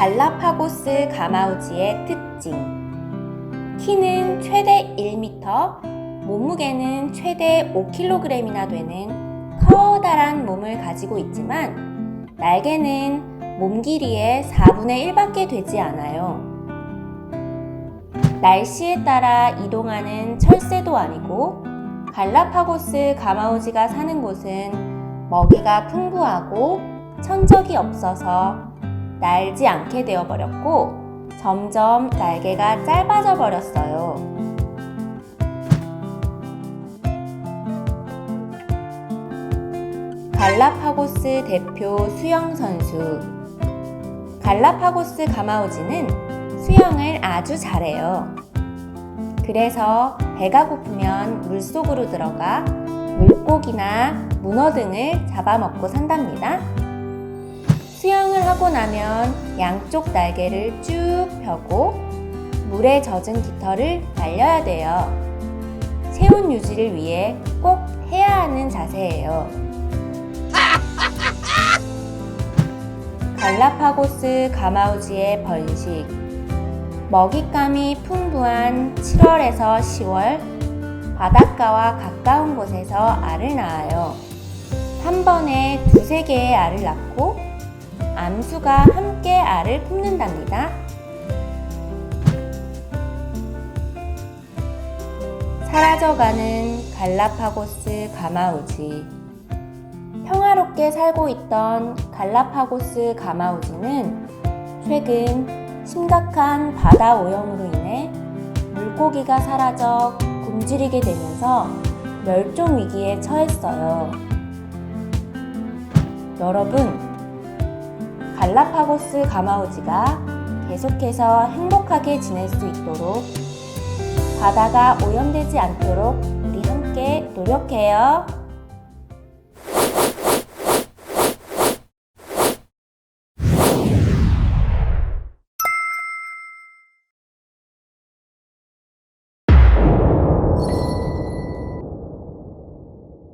갈라파고스 가마우지의 특징. 키는 최대 1m, 몸무게는 최대 5kg이나 되는 커다란 몸을 가지고 있지만 날개는 몸 길이의 4분의 1밖에 되지 않아요. 날씨에 따라 이동하는 철새도 아니고 갈라파고스 가마우지가 사는 곳은 먹이가 풍부하고 천적이 없어서 날지 않게 되어 버렸고 점점 날개가 짧아져 버렸어요. 갈라파고스 대표 수영 선수. 갈라파고스 가마우지는 수영을 아주 잘해요. 그래서 배가 고프면 물속으로 들어가 물고기나 문어 등을 잡아먹고 산답니다. 하고 나면 양쪽 날개를 쭉 펴고 물에 젖은 깃털을 말려야 돼요. 체온 유지를 위해 꼭 해야 하는 자세예요. 갈라파고스 가마우지의 번식. 먹잇감이 풍부한 7월에서 10월 바닷가와 가까운 곳에서 알을 낳아요. 한 번에 두세 개의 알을 낳고 암수가 함께 알을 품는답니다. 사라져가는 갈라파고스 가마우지. 평화롭게 살고 있던 갈라파고스 가마우지는 최근 심각한 바다 오염으로 인해 물고기가 사라져 굶주리게 되면서 멸종 위기에 처했어요. 여러분, 갈라파고스 가마우지가 계속해서 행복하게 지낼 수 있도록 바다가 오염되지 않도록 우리 함께 노력해요.